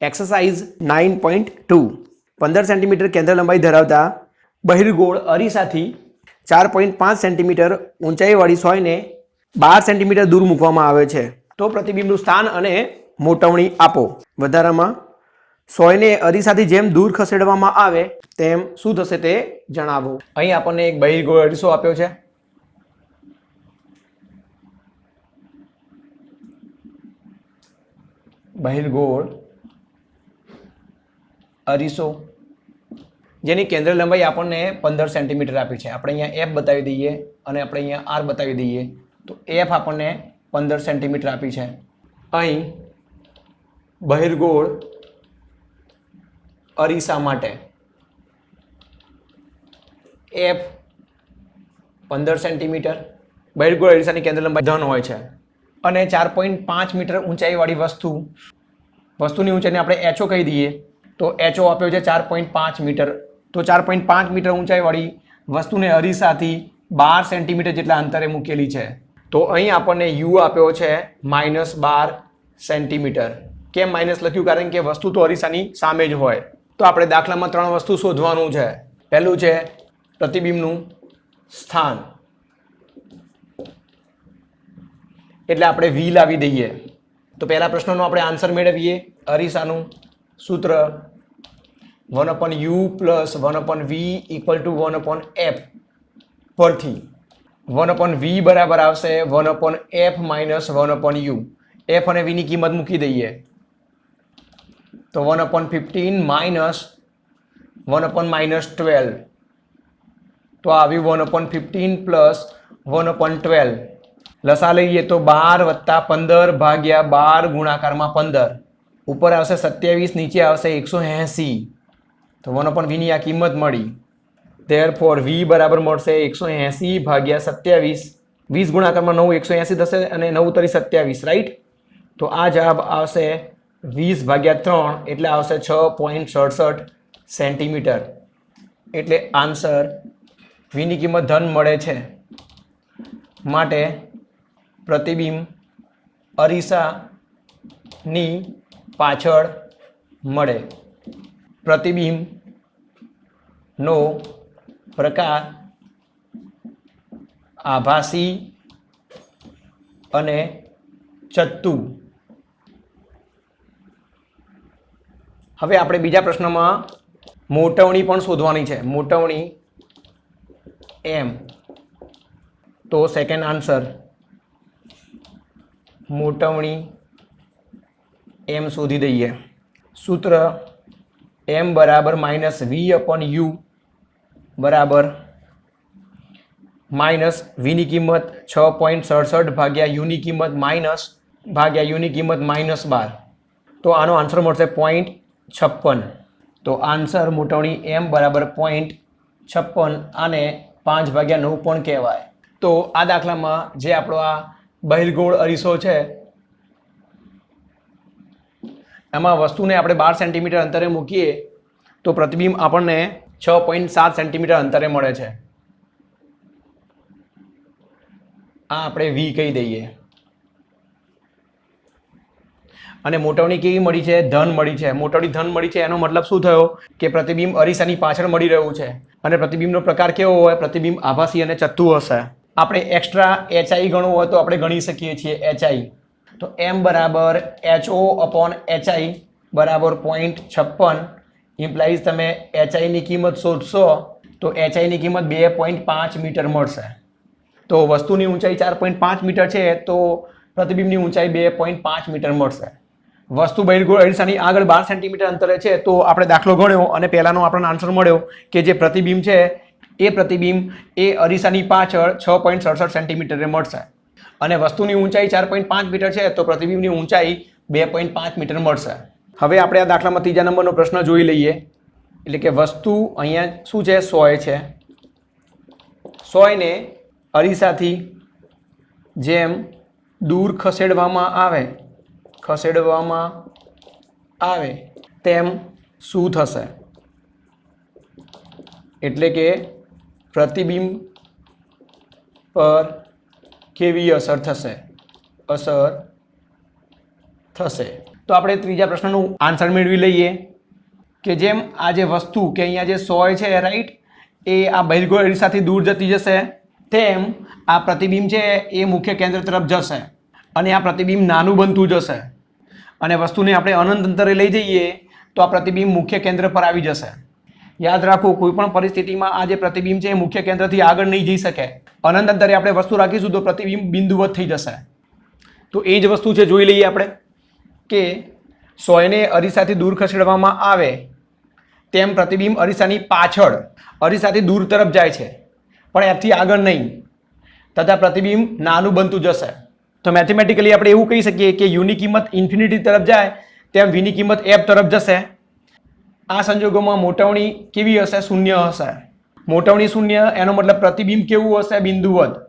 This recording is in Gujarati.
એક્સરસાઇઝ નાઇન પોઈન્ટ ટુ પંદર સેન્ટીમીટર કેન્દ્ર લંબાઈ ધરાવતા બહિર્ગોળ અરીસાથી ચાર પોઈન્ટ પાંચ સેન્ટીમીટર ઊંચાઈવાળી સોયને બાર સેન્ટીમીટર દૂર મૂકવામાં આવે છે. તો પ્રતિબિંબનું સ્થાન અને મોટવણી આપો. વધારામાં સોયને અરીસાથી જેમ દૂર ખસેડવામાં આવે, તેમ શું થશે તે જણાવો. અહીં આપણને એક બહિર્ગોળ અરીસો આપ્યો છે. બહિર્ગોળ, અરીસો, જેની કેન્દ્ર લંબાઈ આપણને પંદર સેન્ટીમીટર આપી છે. આપણે અહીંયા એફ બતાવી દઈએ અને આપણે અહીંયા આર બતાવી દઈએ. તો એફ આપણને પંદર સેન્ટીમીટર આપી છે. અહીં બહિર્ગોળ, અરીસા માટે એફ પંદર સેન્ટીમીટર. બહિર્ગોળ, અરીસાની કેન્દ્ર લંબાઈ ધન હોય છે. અને ચાર પોઈન્ટ પાંચ મીટર ઊંચાઈવાળી વસ્તુ. વસ્તુની ઊંચાઈને આપણે એચઓ કહી દઈએ, તો એચઓ આપ્યો છે ચાર પોઈન્ટ પાંચ મીટર. તો ચાર પોઈન્ટ પાંચ મીટર ઊંચાઈવાળી વસ્તુને અરીસાથી બાર સેન્ટીમીટર જેટલા અંતરે મૂકેલી છે. તો અહીં આપણને યુ આપ્યો છે માઇનસ બાર સેન્ટીમીટર. કેમ માઇનસ લખ્યું? કારણ કે વસ્તુ તો અરીસાની સામે જ હોય. તો આપણે દાખલામાં ત્રણ વસ્તુ શોધવાનું છે. પહેલું છે પ્રતિબિંબનું સ્થાન. એટલે આપણે વી લાવી દઈએ તો પહેલા પ્રશ્નનો આપણે આન્સર મેળવીએ અરીસાનું સૂત્ર one upon U plus one upon V equal to one upon F પરથી વન અપોન વી બરાબર આવશે one upon F minus one upon U F અને વીની કિંમત મૂકી દઈએ તો one upon fifteen minus one upon minus twelve તો આવ્યું one upon fifteen plus one upon twelve લસા લઈએ તો બાર વત્તા પંદર ભાગ્યા બાર ગુણાકારમાં પંદર. ઉપર આવશે સત્યાવીસ, નીચે આવશે એકસો એંસી. તો વન પણ વીની આ કિંમત મળી. તેર ફોર વી બરાબર મળશે એકસો એંસી ભાગ્યા સત્યાવીસ. વીસ ગુણાકારમાં નવ, એકસો એંસી થશે અને નવ તરી સત્યાવીસ રાઈટ તો આ જવાબ આવશે વીસ ભાગ્યા ત્રણ એટલે આવશે છ પોઈન્ટ સડસઠ સેન્ટીમીટર. એટલે આન્સર વીની કિંમત ધન મળે છે. માટે પ્રતિબિંબ અરીસાની પાછળ મળે. પ્રતિબિંબનો પ્રકાર આભાસી અને ચત્તુ. હવે આપણે બીજા પ્રશ્નમાં મોટવણી પણ શોધવાની છે. મોટવણી એમ. તો સેકન્ડ આન્સર મોટવણી એમ શોધી દઈએ. સૂત્ર એમ બરાબર માઇનસ વી અપન યુ બરાબર માઇનસ વીની કિંમત છ પોઈન્ટ સડસઠ ભાગ્યા યુની કિંમત માઇનસ ભાગ્યા યુની કિંમત માઇનસ બાર. તો આનો આન્સર મળશે પોઈન્ટ છપ્પન. તો આન્સર મોટવણી એમ બરાબર પોઈન્ટ છપ્પન આને પાંચ ભાગ્યા નવ પણ કહેવાય. તો આ દાખલામાં જે આપણો આ બહિર્ગોળ અરીસો છે. એમાં વસ્તુને આપણે બાર સેન્ટીમીટર અંતરે મૂકીએ તો પ્રતિબિંબ આપણને છ પોઈન્ટ સાત સેન્ટીમીટર અંતરે મળે છે. આ આપણે વી કહી દઈએ. અને મોટવણી કેવી મળી છે? ધન મળી છે. મોટવણી ધન મળી છે એનો મતલબ શું થયો? કે પ્રતિબિંબ અરીસાની પાછળ મળી રહ્યું છે. અને પ્રતિબિંબનો પ્રકાર કેવો હોય? પ્રતિબિંબ આભાસી અને ચત્તુ હશે. આપણે એક્સ્ટ્રા એચઆઈ ગણવું હોય તો આપણે ગણી શકીએ છીએ એચઆઈ તો એમ બરાબર એચઓ અપોન એચઆઈ બરાબર પોઈન્ટ છપ્પન. ઇમ્પ્લાઇઝ તમે એચઆઈની કિંમત શોધશો તો એચઆઈની કિંમત બે પોઈન્ટ પાંચ મીટર મળશે. તો વસ્તુની ઊંચાઈ ચાર પોઈન્ટ પાંચ મીટર છે તો પ્રતિબિંબની ઊંચાઈ બે પોઈન્ટ પાંચ મીટર મળશે. વસ્તુ બહિર્ગોળ અરીસાની આગળ બાર સેન્ટીમીટર અંતરે છે તો આપણે દાખલો ગણ્યો અને પહેલાંનો આપણને આન્સર મળ્યો કે જે પ્રતિબિંબ છે એ પ્રતિબિંબ એ અરીસાની પાછળ છ પોઈન્ટ સડસઠ સેન્ટીમીટરે મળશે. અને વસ્તુની ઊંચાઈ ચાર પોઈન્ટ પાંચ મીટર છે, તો પ્રતિબિંબની ઊંચાઈ બે પોઈન્ટ પાંચ મીટર મળશે. હવે આપણે આ દાખલામાં ત્રીજા નંબરનો પ્રશ્ન જોઈ લઈએ. એટલે કે વસ્તુ અહીંયા શું છે? સોય છે. સોયને અરીસાથી જેમ દૂર ખસેડવામાં આવે ખસેડવામાં આવે, તેમ શું થશે? એટલે કે પ્રતિબિંબ પર કેવી અસર થશે? અસર થશે. તો આપણે ત્રીજા પ્રશ્નનું આન્સર મેળવી લઈએ કે જેમ આ જે વસ્તુ કે અહીંયા જે સોય છે રાઈટ એ આ બહિર્ગોળ સાથે દૂર જતી જશે, તેમ આ પ્રતિબિંબ છે એ મુખ્ય કેન્દ્ર તરફ જશે અને આ પ્રતિબિંબ નાનું બનતું જશે. અને વસ્તુને આપણે અનંત અંતરે લઈ જઈએ તો આ પ્રતિબિંબ મુખ્ય કેન્દ્ર પર આવી જશે. યાદ રાખો, કોઈ પણ પરિસ્થિતિમાં આ જે પ્રતિબિંબ છે એ મુખ્ય કેન્દ્રથી આગળ નહીં જઈ શકે. અનંત અંતરે આપણે વસ્તુ રાખીશું તો પ્રતિબિંબ બિંદુવત થઈ જશે. તો એ જ વસ્તુ છે, જોઈ લઈએ આપણે કે સોયને અરીસાથી દૂર ખસેડવામાં આવે, તેમ પ્રતિબિંબ અરીસાની પાછળ, અરીસાથી દૂર તરફ જાય છે, પણ એથી આગળ નહીં. તથા પ્રતિબિંબ નાનું બનતું જશે. તો મેથેમેટિકલી આપણે એવું કહી શકીએ કે યુની કિંમત ઇન્ફિનિટી તરફ જાય, તેમ વીની કિંમત એફ તરફ જશે. આ સંજોગોમાં મોટવણી કેવી હશે? શૂન્ય હશે. મોટવણી શૂન્ય, એનો મતલબ પ્રતિબિંબ કેવું હશે? બિંદુવત